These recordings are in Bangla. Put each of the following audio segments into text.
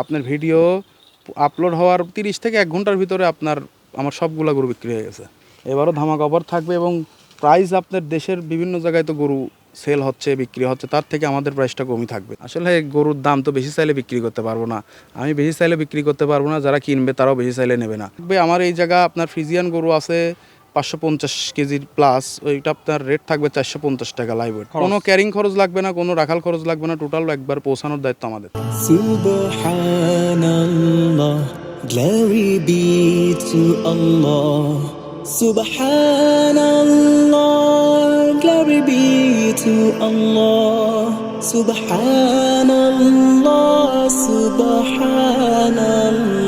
আপনার ভিডিও আপলোড হওয়ার তিরিশ থেকে এক ঘণ্টার ভিতরে আপনার, আমার সবগুলা গরু বিক্রি হয়ে গেছে। এবারও ধামাক অফার থাকবে এবং প্রাইস আপনার দেশের বিভিন্ন জায়গায় তো গরু সেল হচ্ছে, বিক্রি হচ্ছে, তার থেকে আমাদের প্রাইসটা কমই থাকবে। আসলে গরুর দাম তো বেশি চাইলে বিক্রি করতে পারব না। আমি বেশি চাইলে বিক্রি করতে পারব না, যারা কিনবে তারাও বেশি চাইলে নেবে না। আমার এই জায়গা, আপনার ফ্রিজিয়ান গরু আছে পাঁচশো পঞ্চাশ কেজির প্লাস ওইটা আপনার রেট থাকবে চারশো পঞ্চাশ টাকা লাইভ কোনো ক্যারিং খরচ লাগবে না কোনো রাখাল খরচ লাগবে না টোটাল একবার পৌঁছানোর দায়িত্ব আমাদের glory be to Allah. Subhanallah, glory be to Allah. Subhanallah, Subhanallah.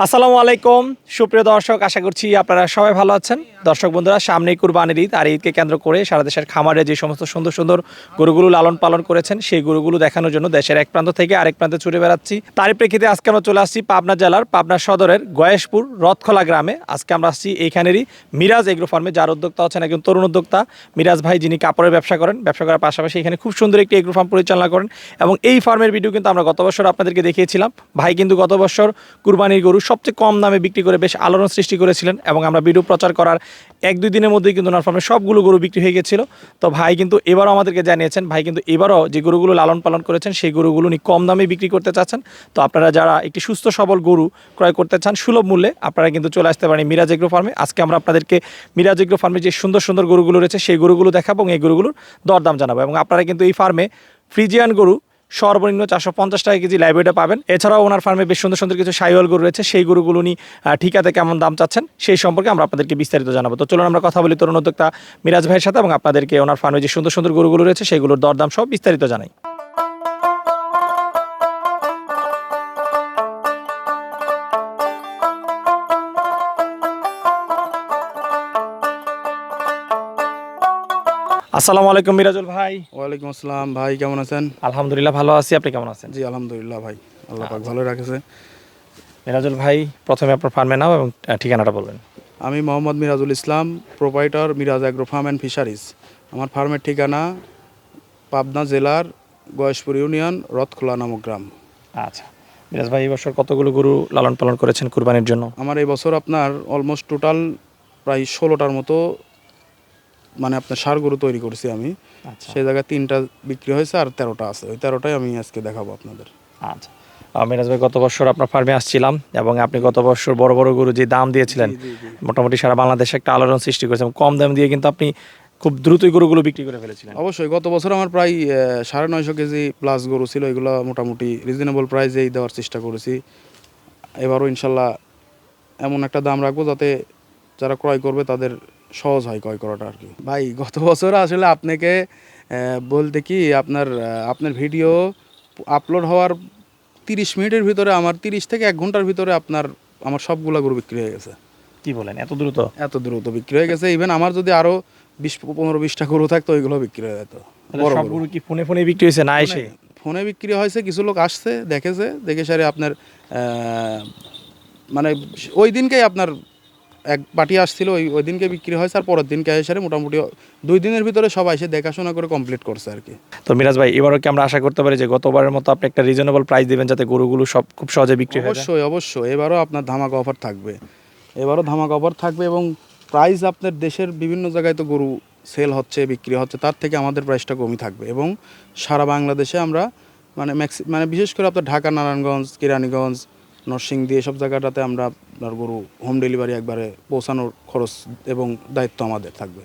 আসসালামু আলাইকুম। সুপ্রিয় দর্শক, আশা করছি আপনারা সবাই ভালো আছেন। দর্শক বন্ধুরা, সামনেই কুরবানির ঈদ, আর ঈদকে কেন্দ্র করে সারা দেশের খামারে যে সমস্ত সুন্দর সুন্দর গরুগুলো লালন পালন করেছেন, সেই গরুগুলো দেখানোর জন্য দেশের এক প্রান্ত থেকে আরেক প্রান্তে ছুটে বেড়াচ্ছি। তারই প্রেক্ষিতে আজকে আমরা চলে আসছি পাবনা জেলার পাবনা সদরের গয়েশপুর রথখোলা গ্রামে। আজকে আমরা আসছি এইখানেরই মিরাজ এগ্রো ফার্মে, যার উদ্যোক্তা হচ্ছেন একজন তরুণ উদ্যোক্তা মিরাজ ভাই, যিনি কাপড়ের ব্যবসা করেন। ব্যবসা করার পাশাপাশি এখানে খুব সুন্দর একটি এগ্রো ফার্ম পরিচালনা করেন। এবং এই ফার্মের ভিডিও কিন্তু আমরা গত বছর আপনাদেরকে দেখিয়েছিলাম। ভাই কিন্তু গত বছর কুরবানির গরু সবচেয়ে কম দামে বিক্রি করে বেশ আলোড়ন সৃষ্টি করেছিলেন এবং আমরা ভিডিও প্রচার করার এক দুই দিনের মধ্যেই কিন্তু ওনার ফার্মে সবগুলো গরু বিক্রি হয়ে গেছিল। তো ভাই কিন্তু এবারও আমাদেরকে জানিয়েছেন, ভাই কিন্তু এবারও যে গরুগুলো লালন পালন করেছেন, সেই গরুগুলো উনি কম দামে বিক্রি করতে চাচ্ছেন। তো আপনারা যারা একটি সুস্থ সবল গরু ক্রয় করতে চান সুলভ মূল্যে, আপনারা কিন্তু চলে আসতে পারেন মিরাজ এগ্রো ফার্মে। আজকে আমরা আপনাদেরকে মিরাজ এগ্রো ফার্মে যে সুন্দর সুন্দর গরুগুলো রয়েছে, সেই গরুগুলো দেখাবো এবং এই গরুগুলোর দরদাম জানাব। এবং আপনারা কিন্তু এই ফার্মে ফ্রিজিয়ান গরু সর্বনিম্ন চারশো পঞ্চাশ টাকা কেজি লাইব্রেরিটা পাবেন। এছাড়াও ওনার ফার্মে বেশ সুন্দর সুন্দর কিছু সাইওয়াল গরু রয়েছে। সেই গরুগুলো উনি ঠিকাতে কেমন দাম চাচ্ছেন সেই সম্পর্কে আমরা আপনাদেরকে বিস্তারিত জানাব। তো চলুন আমরা কথা বলি তরুণ উদ্যোক্তা মিরাজ ভাইয়ের সাথে এবং আপনাদেরকে ওনার ফার্মে যে সুন্দর সুন্দর গরুগুলো রয়েছে, সেগুলোর দরদাম সব বিস্তারিত জানাই। আসসালামু আলাইকুম মিরাজুল ভাই। ওয়ালাইকুম আসসালাম ভাই কেমন আছেন? আলহামদুলিল্লাহ ভালো আছি আপনি কেমন আছেন? জি আলহামদুলিল্লাহ ভাই আল্লাহ পাক ভালো রাখেছে। মিরাজুল ভাই প্রথমে আপনার ফার্মের নাম এবং ঠিকানাটা বলবেন। আমি Mohammad Mirajul Islam proprietor Miraj agro farm and fisheries. আমার ফার্মের ঠিকানা পাবনা জেলার গয়েশপুর ইউনিয়ন রথখোলা নামক গ্রাম। আচ্ছা। মিরাজ ভাই এই বছর কতগুলো গরু লালন পালন করেছেন কুরবানির জন্য? আমার এই বছর আপনার অলমোস্ট টোটাল প্রায় ষোলোটার মতো মানে আপনার সার গরু তৈরি করছি আমি। আচ্ছা। সেই জায়গায় তিনটা বিক্রি হয়েছে আর তেরোটা আছে। ওই তেরোটাই আমি আজকে দেখাবো আপনাদের। আচ্ছা। মিরাজ ভাই গত বছর আপনার ফার্মে আসছিলাম এবং আপনি গত বছর বড় বড় গরু যে দাম দিয়েছিলেন মোটামুটি সারা বাংলাদেশে একটা আলোড়ন সৃষ্টি করেছেন কম দাম দিয়ে কিন্তু আপনি খুব দ্রুতই গরুগুলো বিক্রি করে ফেলেছিলেন। অবশ্যই গত বছর আমার প্রায় সাড়ে নয়শো কেজি প্লাস গরু ছিল। এগুলো মোটামুটি রিজনেবল প্রাইসেই দেওয়ার চেষ্টা করেছি। এবারও ইনশাল্লাহ এমন একটা দাম রাখব যাতে যারা ক্রয় করবে তাদের সহজ হয় ক্রয় করাটা আর কি। ভাই গত বছর আসলে আপনাকে বলতে কি আপনার আপনার ভিডিও আপলোড হওয়ার তিরিশ মিনিটের ভিতরে আমার তিরিশ থেকে এক ঘণ্টার ভিতরে আপনার আমার সবগুলা গরু বিক্রি হয়ে গেছে। কি বলেন এত দ্রুত? এত দ্রুত বিক্রি হয়ে গেছে। ইভেন আমার যদি আরও বিশ পনেরো বিশটা গরু থাকতো ওইগুলো বিক্রি হয়ে যেত। বড়। গরু। কি ফোনে ফোনে বিক্রি হয়েছে না এসে? ফোনে বিক্রি হয়েছে কিছু লোক আসছে দেখেছে দেখে সারে আপনার মানে ওই দিনকেই আপনার এক পার্টি আসছিল ওই ওই দিনকে বিক্রি হয়েছে আর পরের দিনকে এসে মোটামুটি দুই দিনের ভিতরে সবাই এসে দেখাশোনা করে কমপ্লিট করছে আর কি। তো মিরাজ ভাই এবারও কি আমরা আশা করতে পারি যে গতবারের মতো আপনি একটা রিজনেবল প্রাইস দিবেন যাতে গরুগুলো সব খুব সহজে বিক্রি হয়ে অবশ্যই অবশ্যই। এবারও আপনার ধামাকা অফার থাকবে। এবারও ধামাকা অফার থাকবে এবং প্রাইস আপনার দেশের বিভিন্ন জায়গায় তো গরু সেল হচ্ছে বিক্রি হচ্ছে তার থেকে আমাদের প্রাইসটা কমই থাকবে এবং সারা বাংলাদেশে আমরা মানে ম্যাক্সি মানে বিশেষ করে আপনার ঢাকা নারায়ণগঞ্জ কেরানীগঞ্জ নরসিংদী এসব জায়গাটাতে আমরা আপনার গরু হোম ডেলিভারি একবারে পৌঁছানোর খরচ এবং দায়িত্ব আমাদের থাকবে।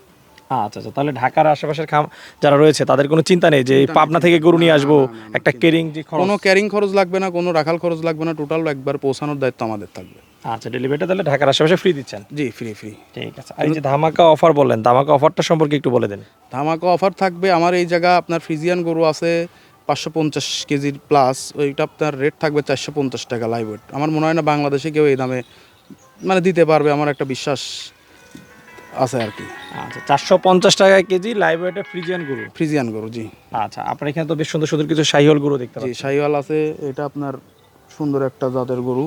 আচ্ছা আচ্ছা তাহলে ঢাকার আশেপাশের খাম যারা রয়েছে তাদের কোনো চিন্তা নেই যে পাবনা থেকে গরু নিয়ে আসব একটা ক্যারিং যে কোনো ক্যারিং খরচ লাগবে না কোনো রাখাল খরচ লাগবে না টোটাল একবার পৌঁছানোর দায়িত্ব আমাদের থাকবে। আচ্ছা ডেলিভারিটা তাহলে ঢাকার আশেপাশে ফ্রি দিচ্ছেন? জি ফ্রি ফ্রি ঠিক আছে আর এই যে ধামাকা অফার বললেন ধামাকা অফারটা সম্পর্কে একটু বলে দেন। ধামাকা অফার থাকবে আমার এই জায়গা আপনার ফ্রিজিয়ান গরু আছে পাঁচশো পঞ্চাশ কেজির প্লাস ওইটা আপনার রেট থাকবে চারশো পঞ্চাশ টাকা লাইভ ওয়েট আমার মনে হয় না বাংলাদেশে কেউ এই দামে মানে দিতে পারবে আমার একটা বিশ্বাস আছে আর কি। আচ্ছা চারশো পঞ্চাশ টাকা কেজি লাইভ ওয়েটে ফ্রিজিয়ান গরু? ফ্রিজিয়ান গরু জি। আচ্ছা আপনার এখানে তো বেশ সুন্দর সুন্দর কিছু শাহিওল গরু দেখতে পাচ্ছি। শাহিওয়াল আছে এটা আপনার সুন্দর একটা জাতের গরু।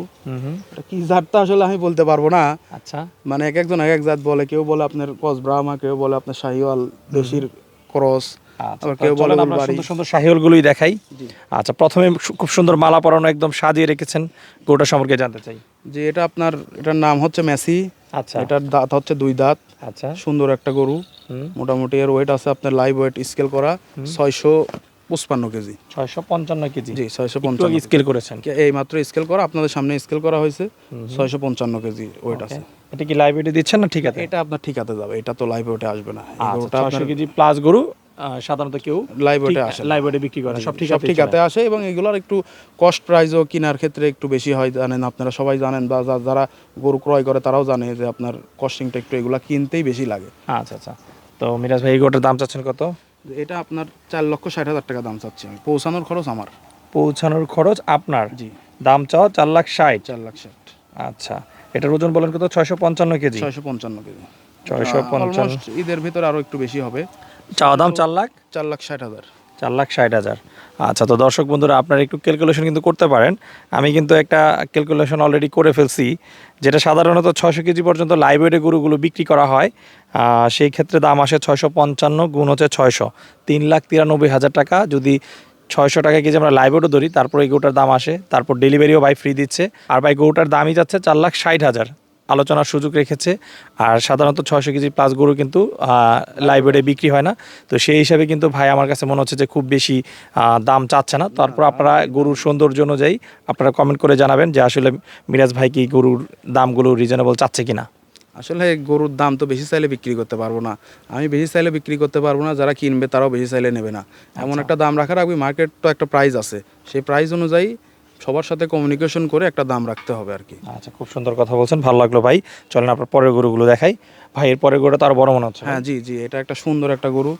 কি জাতটা আসলে আমি বলতে পারব না। আচ্ছা। মানে এক একজন এক এক জাত বলে কেউ বলে আপনার কস ব্রাহ্মা কেউ বলে আপনার শাহিওয়াল দেশির ক্রস। আবার কেউ বলে চলেন সুন্দর সুন্দর শাহিওলগুলোই দেখাই। আচ্ছা প্রথমে খুব সুন্দর মালা পরানো একদম সাজিয়ে রেখেছেন গরুটা সম্পর্কে জানতে চাই। যে এটা আপনার এটার নাম হচ্ছে মেসি। আচ্ছা। এটার দাঁত হচ্ছে দুই দাঁত। আচ্ছা। সুন্দর একটা গরু। মোটামুটি এর ওয়েট আছে আপনার লাইভ ওয়েট স্কেল করা ছয়শো পঁচপান্ন কেজি। ছয়শো পঞ্চান্ন কেজি। জি ছয়শো পঞ্চান্ন স্কেল করেছেন। এই মাত্র স্কেল করা আপনাদের সামনে স্কেল করা হয়েছে। ছয়শো পঞ্চান্ন কেজি ওয়েট আছে। এটা কি লাইব্রেরি দিচ্ছেন না ঠিক আছে? এটা আপনার ঠিকাতে যাবে এটা তো লাইভ ওয়েটে আসবে না। এই আচ্ছা কেজি প্লাস গরু সাধারণত কেউ লাইভ আসে না। বিক্রি করে সব ঠিক সব ঠিকাতে আসে এবং এগুলোর একটু কস্ট প্রাইসও কেনার ক্ষেত্রে একটু বেশি হয় জানেন আপনারা সবাই জানেন বা যারা গরু ক্রয় করে তারাও জানে যে আপনার কস্টিংটা একটু এগুলা কিনতেই বেশি লাগে। আচ্ছা আচ্ছা। তো মিরাজ ভাই এই গরুটার দাম চাচ্ছেন কত? এটা আপনার চার লক্ষ ষাট হাজার টাকা দাম চাচ্ছি আমি। পৌঁছানোর খরচ আমার। পৌঁছানোর খরচ আপনার? জি। দাম চাও চার লাখ ষাট। চার লাখ ষাট। আচ্ছা। এটার ওজন বলেন কত? ছয়শো পঞ্চান্ন কেজি। ছয়শো পঞ্চান্ন কেজি। ছয়শো ঈদের ভিতরে আরও একটু বেশি হবে। চাওয়া দাম চার লাখ? চার লাখ ষাট হাজার। চার লাখ ষাট হাজার। আচ্ছা তো দর্শক বন্ধুরা আপনারা একটু ক্যালকুলেশন কিন্তু করতে পারেন। আমি কিন্তু একটা ক্যালকুলেশন অলরেডি করে ফেলছি যেটা সাধারণত ছয়শো কেজি পর্যন্ত লাইব্রেরি গরুগুলো বিক্রি করা হয়। সেই ক্ষেত্রে দাম আসে ছয়শো পঞ্চান্ন গুণ হচ্ছে ছয়শো। তিন লাখ তিরানব্বই হাজার টাকা। যদি ছয়শো টাকা কেজি আমরা লাইব্রেরি ধরি তারপর এই গরুটার দাম আসে। তারপর ডেলিভারিও বাই ফ্রি দিচ্ছে। আর বাই গরুটার দামই যাচ্ছে চার লাখ ষাট হাজার। আলোচনার সুযোগ রেখেছে। আর সাধারণত ছয়শো কেজি প্লাস গরু কিন্তু লাইব্রেরি বিক্রি হয় না। তো সেই হিসাবে কিন্তু ভাই আমার কাছে মনে হচ্ছে যে খুব বেশি দাম চাচ্ছে না। তারপর আপনারা গরুর সৌন্দর্য অনুযায়ী আপনারা কমেন্ট করে জানাবেন যে আসলে মিরাজ ভাই কি গরুর দামগুলো রিজনেবল চাচ্ছে কিনা। আসলে গরুর দাম তো বেশি চাইলে বিক্রি করতে পারব না। আমি বেশি চাইলে বিক্রি করতে পারব না যারা কিনবে তারাও বেশি চাইলে নেবে না। এমন একটা দাম রাখা রাখবি মার্কেট তো একটা প্রাইস আছে। সেই প্রাইস অনুযায়ী সবার সাথে কমিউনিকেশন করে একটা দাম রাখতে হবে আর কি। আচ্ছা খুব সুন্দর কথা বলছেন ভালো লাগল ভাই। চলেন আপনার পরের গরুগুলো দেখাই। ভাই এর পরের গরুটা তো আরও বড় মনে হচ্ছে হ্যাঁ জি জি এটা একটা সুন্দর একটা গরু।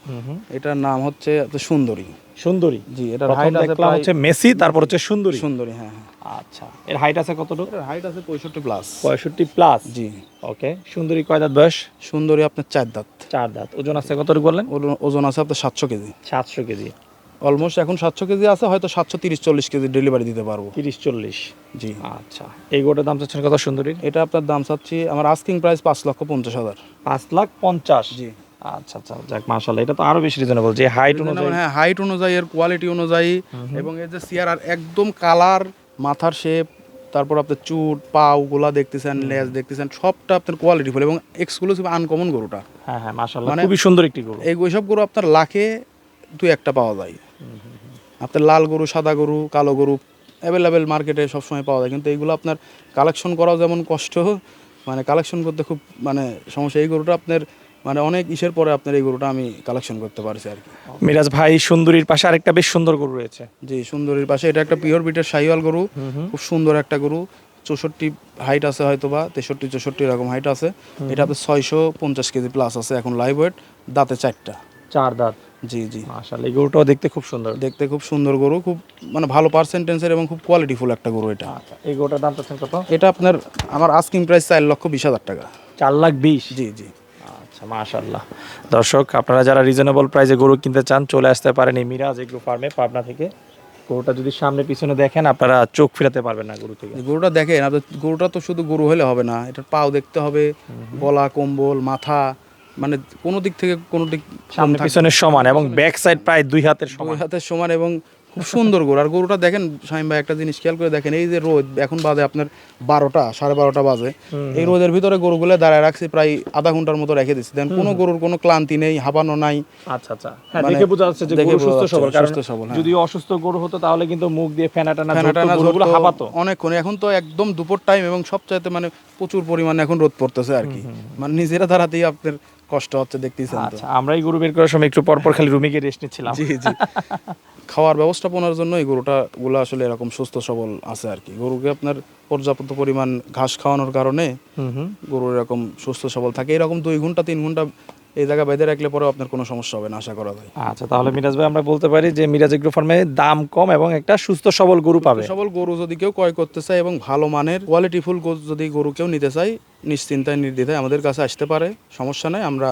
এটার নাম হচ্ছে সুন্দরী। সুন্দরী? জি এটার হাইট আছে দেখলাম হচ্ছে মেসি তারপর হচ্ছে সুন্দরী। সুন্দরী হ্যাঁ হ্যাঁ। আচ্ছা এর হাইট আছে কতটুকু? এটার হাইট আছে পঁয়ষট্টি প্লাস পঁয়ষট্টি প্লাস জি। ওকে সুন্দরী কয় দাঁত বয়স? সুন্দরী আপনার চার দাঁত। চার দাঁত। ওজন আছে কতটুকু বললেন? ওজন আছে আপনার সাতশো কেজি। সাতশো কেজি। অলমোস্ট এখন সাতশো কেজি আছে হয়তো সাতশো তিরিশ চল্লিশ কেজি ডেলিভারি দিতে পারব। তিরিশ চল্লিশ। জি। আচ্ছা। এই গোটা দাম চাচ্ছেন কত সুন্দরীর এটা আপনার দাম চাচ্ছি আমার আস্কিং প্রাইস পাঁচ লক্ষ পঞ্চাশ হাজার। পাঁচ লাখ পঞ্চাশ? জি। আচ্ছা আচ্ছা যাক মাশাল্লাহ এটা তো আরও বেশি রিজনেবল যে হাইট অনুযায়ী। হ্যাঁ হাইট অনুযায়ী এর কোয়ালিটি অনুযায়ী এবং এর যে সিয়ার আর একদম কালার মাথার শেপ তারপর আপনার চুট পাও গুলা দেখতেছেন লেজ দেখতেছেন সবটা আপনার কোয়ালিটি ফুল এবং এক্সক্লুসিভ আনকমন গরুটা। হ্যাঁ হ্যাঁ মাশাল্লাহ মানে- খুবই সুন্দর একটি গরু। এই ওইসব গরু আপনার লাখে দুই একটা পাওয়া যায়। আপনার লাল গরু সাদা গরু কালো গরু অ্যাভেলেবেল মার্কেটে সবসময় পাওয়া যায়। কিন্তু এইগুলো আপনার কালেকশন করাও যেমন কষ্ট মানে কালেকশন করতে খুব মানে সমস্যা। এই গরুটা আপনার মানে অনেক ইসের পরে আপনার এই গরুটা আমি কালেকশন করতে পারছি আর কি। মিরাজ ভাই সুন্দরীর পাশে আরেকটা বেশ সুন্দর গরু রয়েছে। জি সুন্দরীর পাশে। এটা একটা পিওর বিটের শাহিওয়াল গরু। খুব সুন্দর একটা গরু। চৌষট্টি হাইট আছে হয়তো বা তেষট্টি চৌষট্টি এরকম হাইট আছে। এটা আপনার ছয়শো পঞ্চাশ কেজি প্লাস আছে এখন লাইভ ওয়েট দাঁতে চারটা। চার দাঁত। জি জি। মাশাল্লাহ এই গরুটাও দেখতে খুব সুন্দর। দেখতে খুব সুন্দর গরু খুব মানে ভালো পার্সেন্টেন্সের এবং খুব কোয়ালিটিফুল একটা গরু এটা। আচ্ছা এই গরুটার দাম চাচ্ছেন কত? এটা আপনার আমার আস্কিং প্রাইস চার লক্ষ বিশ হাজার টাকা। চার লাখ বিশ? জি জি। আচ্ছা মাশাল্লাহ দর্শক আপনারা যারা রিজনেবল প্রাইসে গরু কিনতে চান চলে আসতে পারেন এই মিরাজ এগ্রো ফার্মে পাবনা থেকে। গরুটা যদি সামনে পিছনে দেখেন আপনারা চোখ ফিরাতে পারবেন না গরু থেকে। গরুটা দেখেন আপনার গরুটা তো শুধু গরু হলে হবে না এটার পাও দেখতে হবে গলা কম্বল মাথা মানে কোনো দিক থেকে কোনো দিক সামনে পিছনের সমান এবং ব্যাক সাইড প্রায় দুই হাতের দুই সমান। হাতের সমান এবং খুব সুন্দর গরু আর গরুটা দেখেন শাহিম ভাই একটা জিনিস খেয়াল করে দেখেন এই যে রোদ এখন বাজে আপনার বারোটা সাড়ে বারোটা বাজে। এই রোদের ভিতরে গরুগুলো দাঁড়ায় রাখছি প্রায় আধা ঘণ্টার মতো রেখে দিচ্ছি। দেন কোনো গরুর কোনো ক্লান্তি নেই হাঁপানো নাই। আচ্ছা আচ্ছা। হ্যাঁ মানে দেখে বোঝা যাচ্ছে যে গরু সুস্থ সবল। সুস্থ সবল, হ্যাঁ। যদি অসুস্থ গরু হতো তাহলে কিন্তু মুখ দিয়ে ফেনা টানা গরুগুলো হাঁপাতো। অনেকক্ষণ। এখন তো একদম দুপুর টাইম এবং সবচাইতে মানে প্রচুর পরিমাণে এখন রোদ পড়তেছে আর কি। মানে নিজেরা দাঁড়াতেই আপনার কষ্ট হচ্ছে দেখতেছেন তো। আচ্ছা আমরা এই গরু বের করার সময় একটু পরপর খালি রুমে গিয়ে রেস্ট নিচ্ছিলাম। জি জি। খাওয়ার ব্যবস্থাপনার জন্য এই গরুটা গুলো আসলে এরকম সুস্থ সবল আছে আর কি। গরুকে আপনার পর্যাপ্ত পরিমাণ ঘাস খাওয়ানোর কারণে হুম হুম। গরু এরকম সুস্থ সবল থাকে। এরকম দুই ঘণ্টা তিন ঘণ্টা এই জায়গা বেঁধে রাখলে পরেও আপনার কোনো সমস্যা হবে না আশা করা যায়। আচ্ছা তাহলে মিরাজ ভাই আমরা বলতে পারি যে মিরাজ এগ্রো ফার্মে দাম কম এবং একটা সুস্থ সবল গরু পাবে। সবল গরু যদি কেউ ক্রয় করতে চায় এবং ভালো মানের কোয়ালিটি কোয়ালিটিফুল যদি গরু কেউ নিতে চায় নিশ্চিন্তায় নির্দ্বিধায় আমাদের কাছে আসতে পারে। সমস্যা নাই আমরা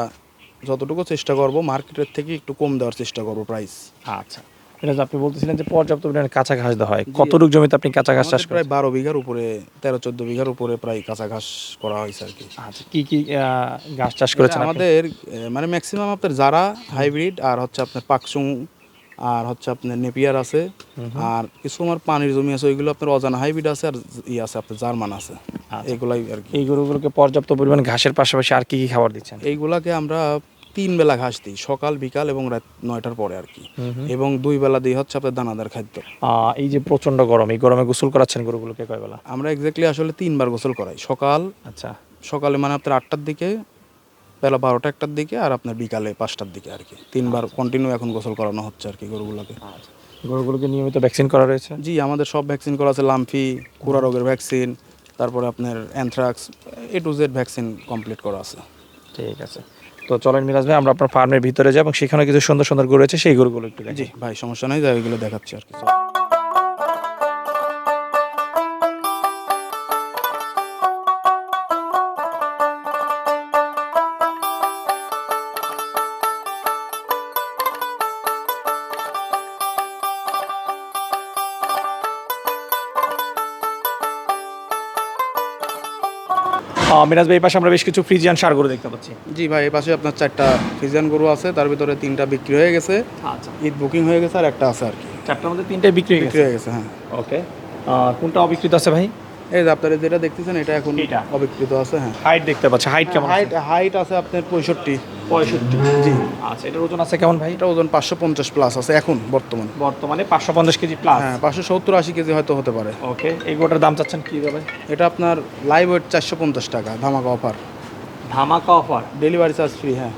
যতটুকু চেষ্টা করব মার্কেটের থেকে একটু কম দেওয়ার চেষ্টা করব প্রাইস আচ্ছা। এটা আপনি বলতেছিলেন যে পর্যাপ্ত পরিমাণে কাঁচা ঘাস দেওয়া হয় কতটুকু জমিতে আপনি কাঁচা ঘাস চাষ করেন প্রায় বারো বিঘার উপরে তেরো চোদ্দ বিঘার উপরে প্রায় কাঁচা ঘাস করা হয়েছে আর কি। আচ্ছা কি কি ঘাস চাষ করেছেন আমাদের মানে ম্যাক্সিমাম আপনার জারা হাইব্রিড আর হচ্ছে আপনার পাকসুং আর হচ্ছে আপনার নেপিয়ার আছে। আর কিছু আমার পানির জমি আছে ওইগুলো আপনার অজানা হাইব্রিড আছে আর ই আছে আপনার জার্মান আছে। আচ্ছা। এগুলাই আর কি। এই গরুগুলোকে পর্যাপ্ত পরিমাণ ঘাসের পাশাপাশি আর কি কি খাবার দিচ্ছেন? এইগুলাকে আমরা তিন বেলা ঘাস দিই সকাল বিকাল এবং রাত নয়টার পরে আর কি। এবং দুই বেলা দিই হচ্ছে আপনার দানাদার খাদ্য। এই যে প্রচণ্ড গরম এই গরমে গোসল করাচ্ছেন গরুগুলোকে কয় বেলা আমরা এক্স্যাক্টলি আসলে তিনবার গোসল করাই সকাল আচ্ছা। সকালে মানে আপনার আটটার দিকে বেলা বারোটা একটার দিকে আর আপনার বিকালে পাঁচটার দিকে আর কি। তিনবার কন্টিনিউ এখন গোসল করানো হচ্ছে আর কি গরুগুলোকে। আচ্ছা। গরুগুলোকে নিয়মিত ভ্যাকসিন করা রয়েছে? জি আমাদের সব ভ্যাকসিন করা আছে লাম্ফি কুড়া রোগের ভ্যাকসিন তারপরে আপনার anthrax A to Z vaccine complete করা আছে। ঠিক আছে। তো চলেন মিরাজ ভাই, আমরা আপনার ফার্মের ভিতরে যাই এবং সেখানে কিছু সুন্দর সুন্দর গরু রয়েছে, সেই গরুগুলো একটু জি, ভাই, সমস্যা নাই, যাই, এগুলো দেখাচ্ছি আর কি। মিরাজ ভাই এই পাশে আমরা বেশ কিছু ফ্রিজিয়ান সার গরু দেখতে পাচ্ছি। জি ভাই এই পাশে আপনার চারটা ফ্রিজিয়ান গরু আছে তার ভিতরে তিনটা বিক্রি হয়ে গেছে। আচ্ছা। ঈদ বুকিং হয়ে গেছে আর একটা আছে আর কি। চারটার মধ্যে তিনটে বিক্রি হয়ে বিক্রি গেছে? হয়ে গেছে হ্যাঁ। ওকে কোনটা অবিক্রিত আছে ভাই? এই যে আপনারা যেটা দেখতেছেন এটা এখন? অবিকৃত আছে হ্যাঁ। হাইট দেখতে পাচ্ছেন হাইট কেমন হাইট হাইট আছে আপনার পঁয়ষট্টি। পঁয়ষট্টি। জি। আচ্ছা এটার ওজন আছে কেমন ভাই? এটা ওজন পাঁচশো পঞ্চাশ প্লাস আছে এখন বর্তমানে। বর্তমানে পাঁচশো পঞ্চাশ কেজি প্লাস হ্যাঁ পাঁচশো সত্তর আশি কেজি হয়তো হতে পারে। ওকে এই গোটার দাম চাচ্ছেন কি যাবে এটা আপনার লাইভ ওয়েট চারশো পঞ্চাশ টাকা ধামাকা অফার ধামাকা অফার ডেলিভারি চার্জ ফ্রি হ্যাঁ।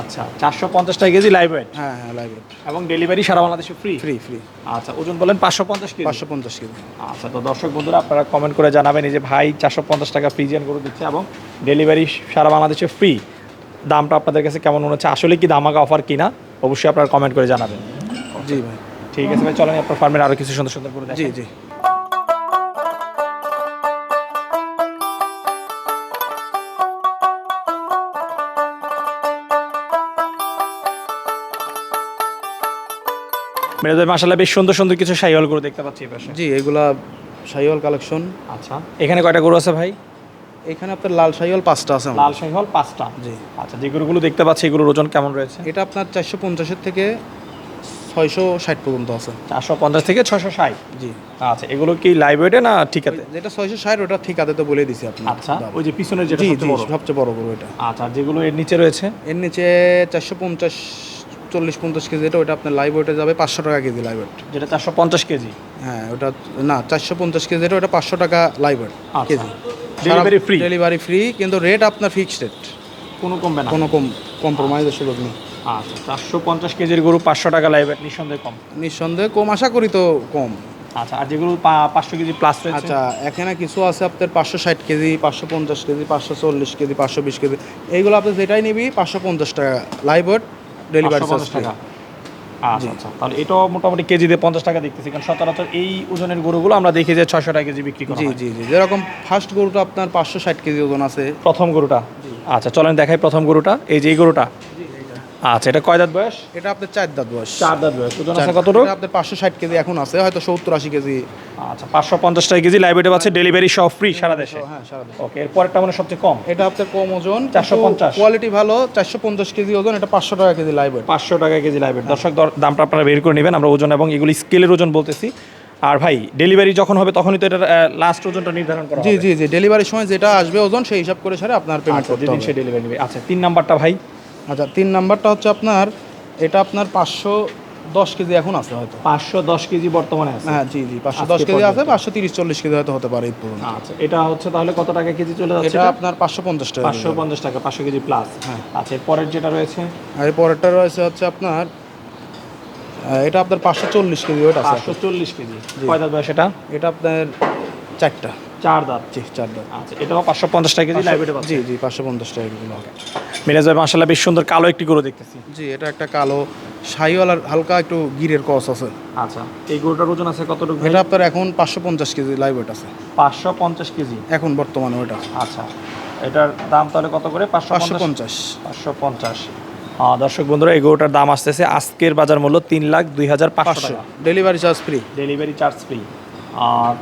আচ্ছা চারশো পঞ্চাশ টাকা কেজি লাইভ ওয়েট হ্যাঁ হ্যাঁ লাইভ ওয়েট এবং ডেলিভারি সারা বাংলাদেশে ফ্রি ফ্রি ফ্রি আচ্ছা ওজন বলেন পাঁচশো পঞ্চাশ কেজি? পাঁচশো পঞ্চাশ কেজি। আচ্ছা তো দর্শক বন্ধুরা আপনারা কমেন্ট করে জানাবেন এই যে ভাই চারশো পঞ্চাশ টাকা ফ্রিজিয়ান করে দিচ্ছে এবং ডেলিভারি সারা বাংলাদেশে ফ্রি দামটা আপনাদের কাছে কেমন মনে হচ্ছে? আসলে কি দামাকা অফার কিনা? অবশ্যই আপনারা কমেন্ট করে জানাবেন। জি ভাই। ঠিক আছে ভাই চলেন আপনার ফার্মের আরও কিছু সুন্দর সুন্দর করে জি জি। মেরে ভাই মাসাল্লাহ বেশ সুন্দর সুন্দর কিছু সাইহল গরু দেখতে পাচ্ছি পাশে। জি এগুলা শাহিওয়াল কালেকশন। আচ্ছা এখানে কয়টা গরু আছে ভাই? এখানে আপনার লাল শাহিওয়াল পাঁচটা আছে লাল সাইহল পাঁচটা? জি। আচ্ছা যে গরুগুলো দেখতে পাচ্ছি এগুলোর ওজন কেমন রয়েছে? এটা আপনার চারশো পঞ্চাশের থেকে ছয়শো ষাট পর্যন্ত আছে। চারশো পঞ্চাশ থেকে ছশো ষাট? জি। আচ্ছা এগুলো কি লাইভ ওয়েটে না ঠিক আছে যেটা ছয়শো ষাট ওটা ঠিকাতে তো বলে দিছি আপনি আচ্ছা ওই যে পিছনের যেটা সবচেয়ে বড়? সবচেয়ে বড় গরু এটা। আচ্ছা আর যেগুলো এর নিচে রয়েছে? এর নিচে চারশো পঞ্চাশ চল্লিশ পঞ্চাশ কেজি এটা ওটা আপনার লাইভ ওয়েটে যাবে পাঁচশো টাকা কেজি লাইভ ওয়েট যেটা চারশো পঞ্চাশ কেজি? হ্যাঁ ওটা না চারশো পঞ্চাশ কেজি এটা ওটা পাঁচশো টাকা লাইভ ওয়েট আচ্ছা। KG. Delivery free delivery free কিন্তু রেট আপনার ফিক্সড রেট কোনো কমবে না? কোনো কম কম্প্রোমাইজের সুযোগ নেই। আচ্ছা চারশো পঞ্চাশ কেজির গরু পাঁচশো টাকা লাইভ নিঃসন্দেহে কম। নিঃসন্দেহে কম আশা করি তো কম। আচ্ছা আর যেগুলো পাঁচশো কেজি প্লাস রয়েছে? আচ্ছা এখানে কিছু আছে আপনার পাঁচশো ষাট কেজি পাঁচশো পঞ্চাশ কেজি পাঁচশো চল্লিশ কেজি পাঁচশো বিশ কেজি। এইগুলো আপনি যেটাই নিবি পাঁচশো পঞ্চাশ টাকা লাইভ ওয়েট ডেলিভারি চার্জ টাকা। আচ্ছা আচ্ছা। তাহলে এটাও মোটামুটি কেজিতে পঞ্চাশ টাকা দেখতেছি কারণ সচরাচর এই ওজনের গরুগুলো আমরা দেখি যে ছশো টাকা কেজি বিক্রি করি জি জি জি। যেরকম ফার্স্ট গরুটা আপনার পাঁচশো ষাট কেজি ওজন আছে। প্রথম গরুটা? আচ্ছা চলেন দেখাই প্রথম গরুটা। এই যে এই গরুটা আচ্ছা এটা কয় দাঁত বয়স? এটা আপনার চার দাঁত বয়স। চার দাঁত বয়স। ওজন আছে কতটুকু? আপনার পাঁচশো ষাট কেজি এখন আছে হয়তো সত্তর আশি কেজি। আচ্ছা পাঁচশো পঞ্চাশ টাকা কেজি লাইব্রেরি আছে ডেলিভারি সহ ফ্রি সারা দেশে? হ্যাঁ সারা দেশে। ওকে এরপরটা মানে সবচেয়ে কম? এটা আপনার কম ওজন 450 কোয়ালিটি ভালো চারশো পঞ্চাশ কেজি ওজন এটা পাঁচশো টাকা কেজি ওয়েট পাঁচশো টাকা কেজি লাইব্রেরি দর্শক দর- দামটা আপনারা বের করে নেবেন আমরা ওজন এবং এগুলি স্কেলের ওজন বলতেছি। আর ভাই ডেলিভারি যখন হবে তখনই তো এটা লাস্ট ওজনটা নির্ধারণ করা জি জি জি ডেলিভারির সময় যেটা আসবে ওজন সেই হিসাব করে সারে আপনার পেমেন্ট আচ্ছা করতে হবে। সে ডেলিভারি নেবে। আচ্ছা তিন নাম্বারটা ভাই? আচ্ছা তিন নাম্বারটা হচ্ছে আপনার এটা আপনার পাঁচশো দশ কেজি এখন আছে হয়তো। পাঁচশো দশ কেজি বর্তমানে আছে। হ্যাঁ জি জি পাঁচশো দশ কেজি আছে পাঁচশো তিরিশ চল্লিশ কেজি হয়তো হতে পারে আচ্ছা এটা হচ্ছে তাহলে কত টাকা কেজি চলে যাচ্ছে? এটা আপনার পাঁচশো পঞ্চাশ টাকা পাঁচশো পঞ্চাশ টাকা পাঁচশো কেজি প্লাস হ্যাঁ। আচ্ছা পরের যেটা রয়েছে? আর পরেরটা রয়েছে হচ্ছে আপনার এটা আপনার পাঁচশো চল্লিশ কেজি ওইটা আছে পাঁচশো চল্লিশ কেজি। কয় দাঁত বয়স এটা? এটা আপনার চারটা। চার দাঁত। জি চার দাঁত। আচ্ছা এটাও পাঁচশো পঞ্চাশ টাকা কেজি লাইব্রেরি জি জি পাঁচশো পঞ্চাশ টাকা কেজি মিরাজ ভাই মাসাল্লাহ বেশ সুন্দর কালো একটি গরু দেখতেছি। জি এটা একটা কালো শাহিওয়াল আর হালকা একটু গিরের কস আছে। আচ্ছা এই গরুটার ওজন আছে কতটুকু এটা আপনার এখন পাঁচশো পঞ্চাশ কেজি লাইভ ওয়েট আছে। পাঁচশো পঞ্চাশ কেজি? এখন বর্তমানে ওটা আচ্ছা এটার দাম তাহলে কত করে? পাঁচশো পাঁচশো পঞ্চাশ। পাঁচশো পঞ্চাশ। দর্শক বন্ধুরা এই গরুটার দাম আসতেছে আজকের বাজার মূল্য তিন লাখ দুই হাজার পাঁচশো delivery charge free delivery charge free আর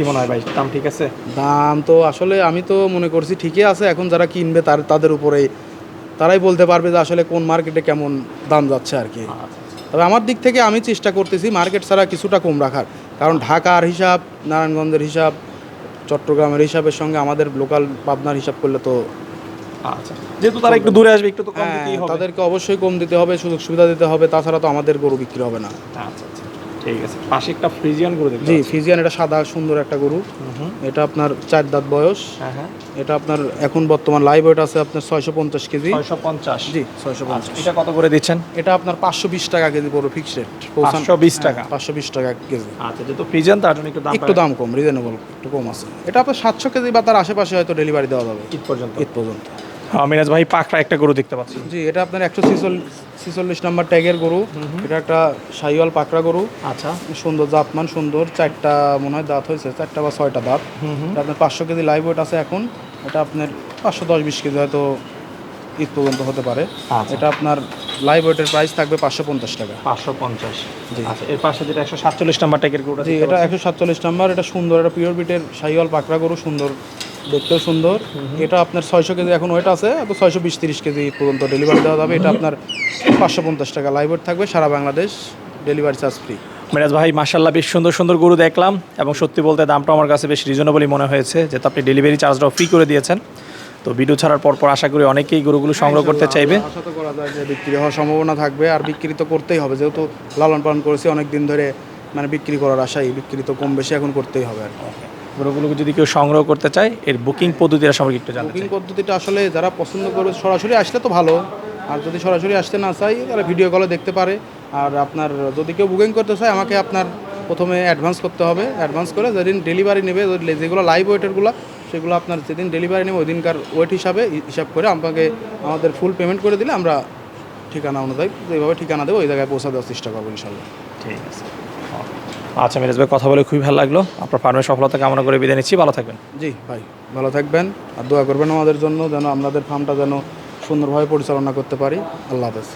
কি মনে হয় ভাই? দাম ঠিক আছে? দাম তো আসলে আমি তো মনে করছি ঠিকই আছে। এখন যারা কিনবে তার তাদের উপরে তারাই বলতে পারবে যে আসলে কোন মার্কেটে কেমন দাম যাচ্ছে আর কি। তবে আমার দিক থেকে আমি চেষ্টা করতেছি মার্কেট ছাড়া কিছুটা কম রাখার। কারণ ঢাকার হিসাব নারায়ণগঞ্জের হিসাব চট্টগ্রামের হিসাবের সঙ্গে আমাদের লোকাল পাবনার হিসাব করলে তো আচ্ছা। যেহেতু তারা একটু দূরে আসবে একটু তো কম হ্যাঁ, দিতেই হবে। তাদেরকে অবশ্যই কম দিতে হবে সুযোগ সুবিধা দিতে হবে। তাছাড়া তো আমাদের গরু বিক্রি হবে না। আচ্ছা আচ্ছা। ঠিক আছে পাশে একটা ফ্রিজিয়ান করে দেখতে জি। ফিজিয়ান এটা সাদা সুন্দর একটা গরু। এটা আপনার চার দাঁত বয়স। হ্যাঁ হ্যাঁ। এটা আপনার এখন বর্তমান লাইভ ওয়েট আছে আপনার ছয়শো পঞ্চাশ কেজি। ছয়শো পঞ্চাশ। জি ছয়শো আচ্ছা, পঞ্চাশ এটা কত করে দিচ্ছেন? এটা আপনার পাঁচশো বিশ টাকা কেজি পড়বে ফিক্সড রেট 520 টাকা। পাঁচশো বিশ টাকা কেজি। আচ্ছা যেহেতু ফ্রিজিয়ান তার জন্য একটু দাম একটু দাম কম রিজনেবল একটু কম আছে। এটা আপনার সাতশো কেজি বা তার আশেপাশে হয়তো ডেলিভারি দেওয়া যাবে। ঈদ পর্যন্ত। ঈদ পর্যন্ত। হ্যাঁ, মিরাজ ভাই পাকড়া একটা গরু দেখতে পাচ্ছি। জি এটা আপনার একশো ছিচল্লিশ নাম্বার ট্যাগের গরু। এটা একটা সাইওয়াল পাকড়া গরু। আচ্ছা। সুন্দর জাতমান সুন্দর। চারটা মনে হয় দাঁত হয়েছে চারটা বা ছয়টা দাঁত। এটা আপনার পাঁচশো কেজি লাইভ ওয়েট আছে এখন। এটা আপনার পাঁচশো দশ বিশ কেজি হয়তো ঈদ পর্যন্ত হতে পারে। আচ্ছা। এটা আপনার লাইভ ওয়েটের প্রাইস থাকবে পাঁচশো পঞ্চাশ টাকা। পাঁচশো পঞ্চাশ। জি। আচ্ছা এর পাশে যেটা একশো সাতচল্লিশ নাম্বার ট্যাগের গরুটা জি এটা একশো সাতচল্লিশ নাম্বার। এটা সুন্দর এটা পিওর বিটের সাইওয়াল পাকড়া গরু সুন্দর। দেখতেও সুন্দর। এটা আপনার ছয়শো কেজি এখন ওয়েট আছে তো ছয়শো বিশ তিরিশ কেজি পর্যন্ত ডেলিভারি দেওয়া যাবে। এটা আপনার পাঁচশো পঞ্চাশ টাকা লাইভ থাকবে সারা Bangladesh delivery charge free Miraj ভাই মার্শাল্লাহ বেশ সুন্দর সুন্দর গরু দেখলাম এবং সত্যি বলতে দামটা আমার কাছে বেশ রিজনেবলই মনে হয়েছে যেহেতু আপনি ডেলিভারি চার্জটাও ফ্রি করে দিয়েছেন। তো ভিডিও ছাড়ার পর পর আশা করি অনেকেই গরুগুলো সংগ্রহ করতে চাইবে। আশা তো করা যায় যে বিক্রি হওয়ার সম্ভাবনা থাকবে আর বিক্রি তো করতেই হবে। যেহেতু লালন পালন করেছি অনেক দিন ধরে মানে বিক্রি করার আশাই বিক্রি তো কম বেশি এখন করতেই হবে আর কি। গরুগুলো যদি কেউ সংগ্রহ করতে চায় এর বুকিং পদ্ধতিটা সম্পর্কে একটু জানতে বুকিং পদ্ধতিটা আসলে যারা পছন্দ করে সরাসরি আসলে তো ভালো। আর যদি সরাসরি আসতে না চাই তারা ভিডিও কলে দেখতে পারে। আর আপনার যদি কেউ বুকিং করতে চায় আমাকে আপনার প্রথমে অ্যাডভান্স করতে হবে। অ্যাডভান্স করে যেদিন ডেলিভারি নেবে যেগুলো লাইভ ওয়েটেরগুলো সেগুলো আপনার যেদিন ডেলিভারি নেবে ওই দিনকার ওয়েট হিসাবে হিসাব করে আমাকে আমাদের ফুল পেমেন্ট করে দিলে আমরা ঠিকানা অনুযায়ী যেভাবে ঠিকানা দেবো ওই জায়গায় পৌঁছা দেওয়ার চেষ্টা করব ইনশাল্লাহ ঠিক আছে। আচ্ছা মিরাজ ভাই, কথা বলে খুবই ভালো লাগল। আপনার ফার্মের সফলতা কামনা করে বিদায় নিচ্ছি। ভালো থাকবেন। জি, ভাই, ভালো থাকবেন আর দোয়া করবেন আমাদের জন্য, যেন আমাদের ফার্মটা যেন সুন্দরভাবে পরিচালনা করতে পারি। আল্লাহ হাফেজ।